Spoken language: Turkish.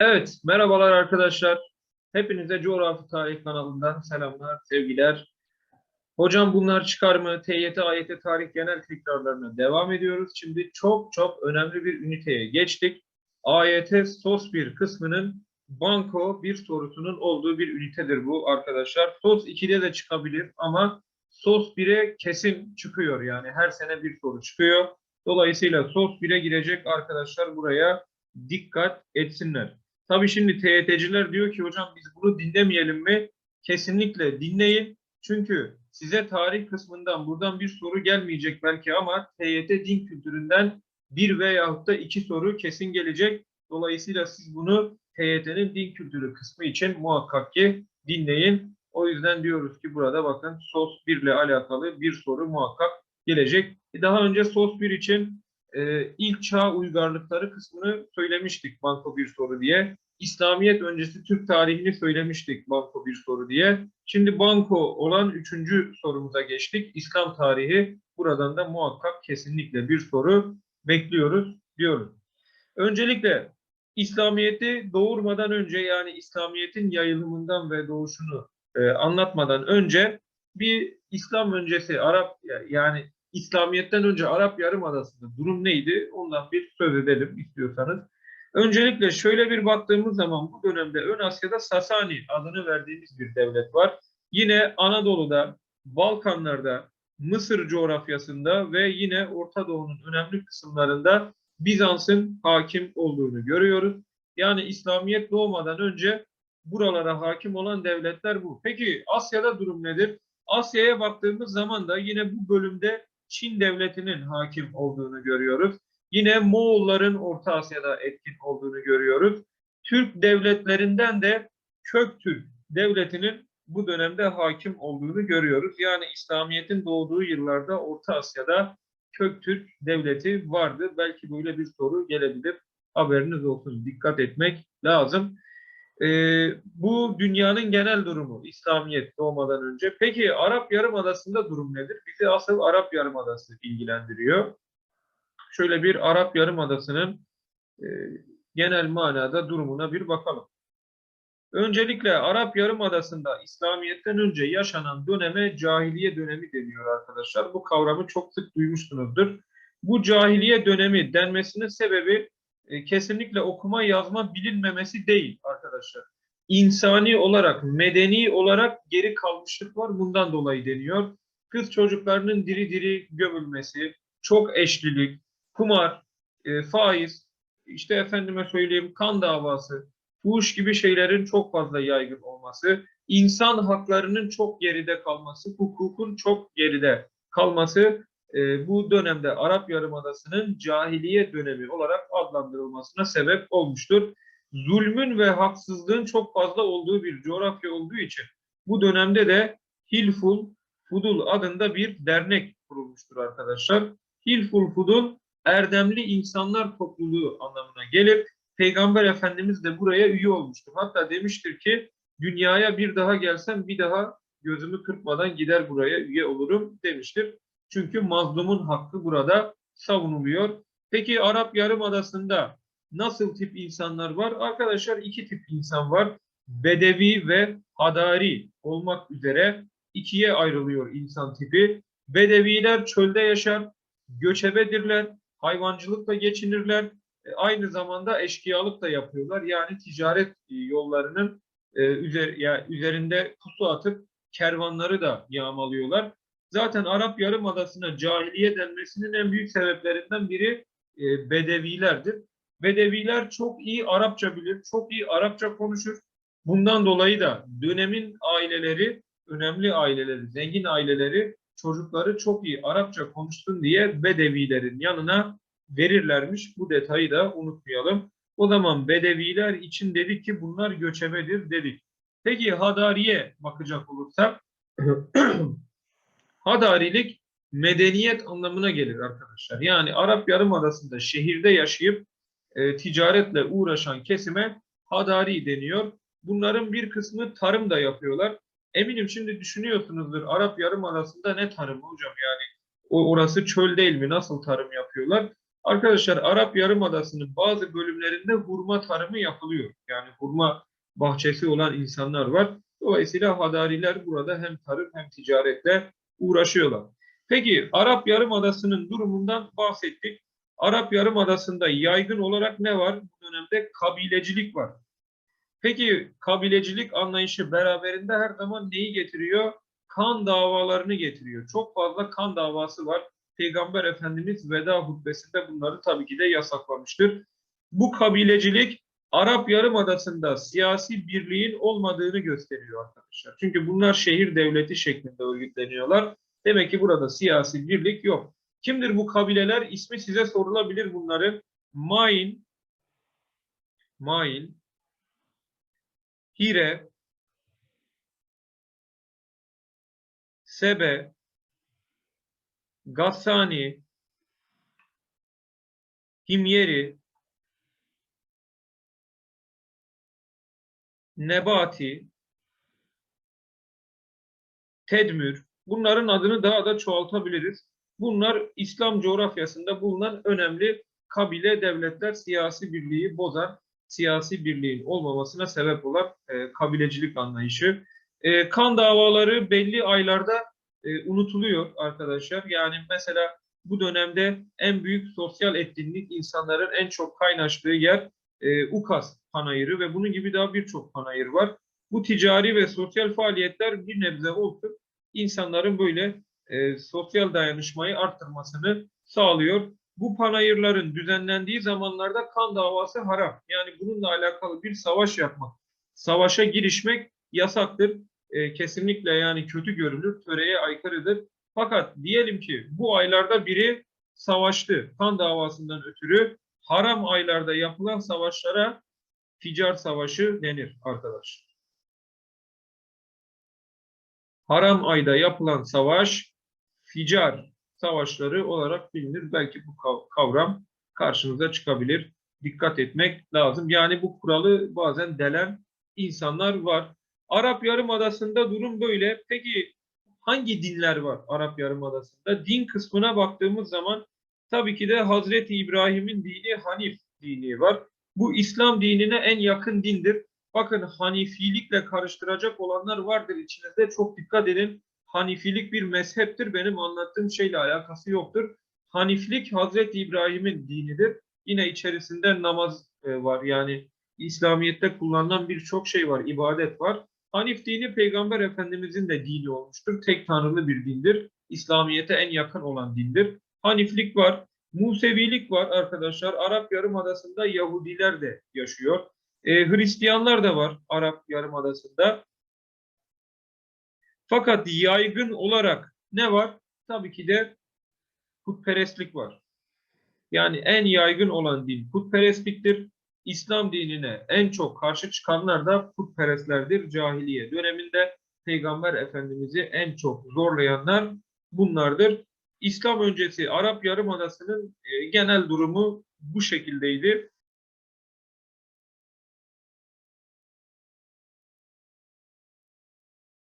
Evet, merhabalar arkadaşlar. Hepinize Coğrafi Tarih kanalından selamlar, sevgiler. Hocam bunlar çıkar mı? TYT, AYT tarih genel tekrarlarına devam ediyoruz. Şimdi çok çok önemli bir üniteye geçtik. AYT SOS 1 kısmının banko bir sorusunun olduğu bir ünitedir bu arkadaşlar. SOS 2'de de çıkabilir ama SOS 1'e kesin çıkıyor. Yani her sene bir soru çıkıyor. Dolayısıyla SOS 1'e girecek arkadaşlar buraya dikkat etsinler. Tabii şimdi TYT'ciler diyor ki hocam biz bunu dinlemeyelim mi? Kesinlikle dinleyin. Çünkü size tarih kısmından buradan bir soru gelmeyecek belki ama TYT din kültüründen bir veyahut da iki soru kesin gelecek. Dolayısıyla siz bunu TYT'nin din kültürü kısmı için muhakkak ki dinleyin. O yüzden diyoruz ki burada bakın SOS 1 ile alakalı bir soru muhakkak gelecek. Daha önce SOS 1 için e, ilk çağ uygarlıkları kısmını söylemiştik banko bir soru diye. İslamiyet öncesi Türk tarihini söylemiştik banko bir soru diye. Şimdi banko olan üçüncü sorumuza geçtik. İslam tarihi. Buradan da muhakkak kesinlikle bir soru bekliyoruz diyoruz. Öncelikle İslamiyet'i doğurmadan önce yani İslamiyet'in yayılımından ve doğuşunu e, anlatmadan önce bir İslam öncesi Arap yani İslamiyet'ten önce Arap Yarımadası'nda durum neydi? Ondan bir söz edelim istiyorsanız. Öncelikle şöyle bir baktığımız zaman bu dönemde Ön Asya'da Sasani adını verdiğimiz bir devlet var. Yine Anadolu'da, Balkanlar'da, Mısır coğrafyasında ve yine Orta Doğu'nun önemli kısımlarında Bizans'ın hakim olduğunu görüyoruz. Yani İslamiyet doğmadan önce buralara hakim olan devletler bu. Peki Asya'da durum nedir? Asya'ya baktığımız zaman da yine bu bölümde Çin devletinin hakim olduğunu görüyoruz. Yine Moğolların Orta Asya'da etkin olduğunu görüyoruz. Türk devletlerinden de Köktürk devletinin bu dönemde hakim olduğunu görüyoruz. Yani İslamiyet'in doğduğu yıllarda Orta Asya'da Köktürk devleti vardı. Belki böyle bir soru gelebilir. Haberiniz olsun. Dikkat etmek lazım. Ee, bu dünyanın genel durumu İslamiyet doğmadan önce. Peki Arap Yarımadası'nda durum nedir? Bizi asıl Arap Yarımadası ilgilendiriyor. Şöyle bir Arap Yarımadası'nın e, genel manada durumuna bir bakalım. Öncelikle Arap Yarımadası'nda İslamiyet'ten önce yaşanan döneme cahiliye dönemi deniyor arkadaşlar. Bu kavramı çok sık duymuşsunuzdur. Bu cahiliye dönemi denmesinin sebebi e, kesinlikle okuma yazma bilinmemesi değil arkadaşlar. İnsani olarak, medeni olarak geri kalmışlık var. Bundan dolayı deniyor. Kız çocuklarının diri diri gömülmesi, çok eşlilik, kumar, e, faiz, işte efendime söyleyeyim kan davası, fuhuş gibi şeylerin çok fazla yaygın olması, insan haklarının çok geride kalması, hukukun çok geride kalması e, bu dönemde Arap Yarımadası'nın cahiliye dönemi olarak adlandırılmasına sebep olmuştur. Zulmün ve haksızlığın çok fazla olduğu bir coğrafya olduğu için bu dönemde de Hilful Fudul adında bir dernek kurulmuştur arkadaşlar. Hilful Fudul erdemli insanlar topluluğu anlamına gelir. Peygamber Efendimiz de buraya üye olmuştur. Hatta demiştir ki dünyaya bir daha gelsem bir daha gözümü kırpmadan gider buraya üye olurum demiştir. Çünkü mazlumun hakkı burada savunuluyor. Peki Arap Yarımadası'nda nasıl tip insanlar var? Arkadaşlar iki tip insan var. Bedevi ve Hadari olmak üzere ikiye ayrılıyor insan tipi. Bedeviler çölde yaşar, göçebedirler, hayvancılıkla geçinirler, e, aynı zamanda eşkıyalık da yapıyorlar. Yani ticaret e, yollarının e, üzerinde pusu atıp kervanları da yağmalıyorlar. Zaten Arap Yarımadası'na cahiliye denmesinin en büyük sebeplerinden biri Bedevilerdir. Bedeviler çok iyi Arapça bilir, çok iyi Arapça konuşur. Bundan dolayı da dönemin aileleri, önemli aileleri, zengin aileleri çocukları çok iyi Arapça konuşsun diye Bedevilerin yanına verirlermiş. Bu detayı da unutmayalım. O zaman Bedeviler için dedik ki bunlar göçebedir dedik. Peki Hadari'ye bakacak olursak Hadarilik medeniyet anlamına gelir arkadaşlar. Yani Arap Yarımadası'nda şehirde yaşayıp e, ticaretle uğraşan kesime Hadari deniyor. Bunların bir kısmı tarım da yapıyorlar. Eminim şimdi düşünüyorsunuzdur Arap Yarımadası'nda ne tarımı hocam yani orası çöl değil mi? Nasıl tarım yapıyorlar? Arkadaşlar Arap Yarımadası'nın bazı bölümlerinde hurma tarımı yapılıyor. Yani hurma bahçesi olan insanlar var. Dolayısıyla Hadariler burada hem tarım hem ticaretle uğraşıyorlar. Peki Arap Yarımadası'nın durumundan bahsettik. Arap Yarımadası'nda yaygın olarak ne var? Bu dönemde kabilecilik var. Peki kabilecilik anlayışı beraberinde her zaman neyi getiriyor? Kan davalarını getiriyor. Çok fazla kan davası var. Peygamber Efendimiz veda hutbesinde bunları tabii ki de yasaklamıştır. Bu kabilecilik Arap Yarımadası'nda siyasi birliğin olmadığını gösteriyor arkadaşlar. Çünkü bunlar şehir devleti şeklinde örgütleniyorlar. Demek ki burada siyasi birlik yok. Kimdir bu kabileler? İsmi size sorulabilir bunların. Main, Main, Hire, Sebe, Gassani, Himyeri, Nebati, Tedmür. Bunların adını daha da çoğaltabiliriz. Bunlar İslam coğrafyasında bulunan önemli kabile devletler siyasi birliği bozan, siyasi birliğin olmamasına sebep olan e, kabilecilik anlayışı. E, kan davaları belli aylarda e, unutuluyor arkadaşlar. Yani mesela bu dönemde en büyük sosyal etkinlik insanların en çok kaynaştığı yer e, Ukas panayırı ve bunun gibi daha birçok panayır var. Bu ticari ve sosyal faaliyetler bir nebze olsun insanların böyle e, sosyal dayanışmayı arttırmasını sağlıyor. Bu panayırların düzenlendiği zamanlarda kan davası haram. Yani bununla alakalı bir savaş yapmak, savaşa girişmek yasaktır. E, kesinlikle yani kötü görülür, töreye aykırıdır. Fakat diyelim ki bu aylarda biri savaştı kan davasından ötürü haram aylarda yapılan savaşlara ficar savaşı denir arkadaşlar. Haram ayda yapılan savaş ficar savaşları olarak bilinir. Belki bu kav- kavram karşınıza çıkabilir. Dikkat etmek lazım. Yani bu kuralı bazen delen insanlar var. Arap Yarımadası'nda durum böyle. Peki hangi dinler var Arap Yarımadası'nda? Din kısmına baktığımız zaman tabii ki de Hazreti İbrahim'in dini Hanif dini var. Bu İslam dinine en yakın dindir. Bakın Hanifilikle karıştıracak olanlar vardır içinizde. Çok dikkat edin. Hanifilik bir mezheptir. Benim anlattığım şeyle alakası yoktur. Haniflik Hazreti İbrahim'in dinidir. Yine içerisinde namaz e, var. Yani İslamiyet'te kullanılan birçok şey var. ibadet var. Hanif dini Peygamber Efendimizin de dini olmuştur. Tek tanrılı bir dindir. İslamiyet'e en yakın olan dindir. Haniflik var. Musevilik var arkadaşlar. Arap Yarımadası'nda Yahudiler de yaşıyor. E, Hristiyanlar da var Arap Yarımadası'nda. Fakat yaygın olarak ne var? Tabii ki de putperestlik var. Yani en yaygın olan din putperestliktir. İslam dinine en çok karşı çıkanlar da putperestlerdir. Cahiliye döneminde Peygamber Efendimiz'i en çok zorlayanlar bunlardır. İslam öncesi Arap Yarımadası'nın e, genel durumu bu şekildeydi.